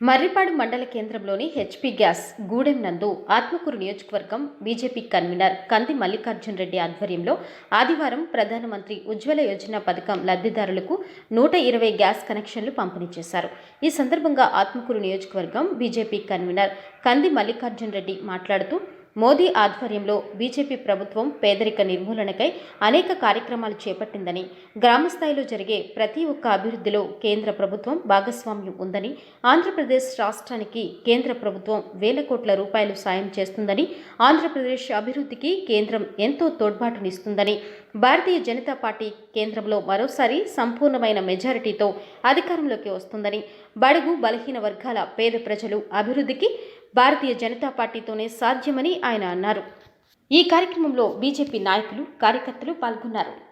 మర్రిపాడు మండల కేంద్రంలోని HP gas Gudem నందు ఆత్మకూరు నియోజకవర్గం బీజేపీ కన్వీనర్ కంది మల్లికార్జున్ రెడ్డి ఆధ్వర్యంలో ఆదివారం ప్రధానమంత్రి ఉజ్వల యోజన పథకం లబ్ధిదారులకు నూట ఇరవై గ్యాస్ కనెక్షన్లు పంపిణీ చేశారు. ఈ సందర్భంగా ఆత్మకూరు నియోజకవర్గం బీజేపీ కన్వీనర్ కంది మల్లికార్జున్ రెడ్డి మాట్లాడుతూ మోదీ ఆధ్వర్యంలో బీజేపీ ప్రభుత్వం పేదరిక నిర్మూలనకై అనేక కార్యక్రమాలు చేపట్టిందని గ్రామస్థాయిలో జరిగే ప్రతి ఒక్క అభివృద్ధిలో కేంద్ర ప్రభుత్వం భాగస్వామ్యం ఉందని ఆంధ్రప్రదేశ్ రాష్ట్రానికి కేంద్ర ప్రభుత్వం వేల కోట్ల రూపాయలు సాయం చేస్తుందని ఆంధ్రప్రదేశ్ అభివృద్ధికి కేంద్రం ఎంతో తోడ్పాటునిస్తుందని భారతీయ జనతా పార్టీ కేంద్రంలో మరోసారి సంపూర్ణమైన మెజారిటీతో అధికారంలోకి వస్తుందని బడుగు బలహీన వర్గాల పేద ప్రజలు అభివృద్ధికి భారతీయ జనతా పార్టీతోనే సాధ్యమని ఆయన అన్నారు. ఈ కార్యక్రమంలో బీజేపీ నాయకులు కార్యకర్తలు పాల్గొన్నారు.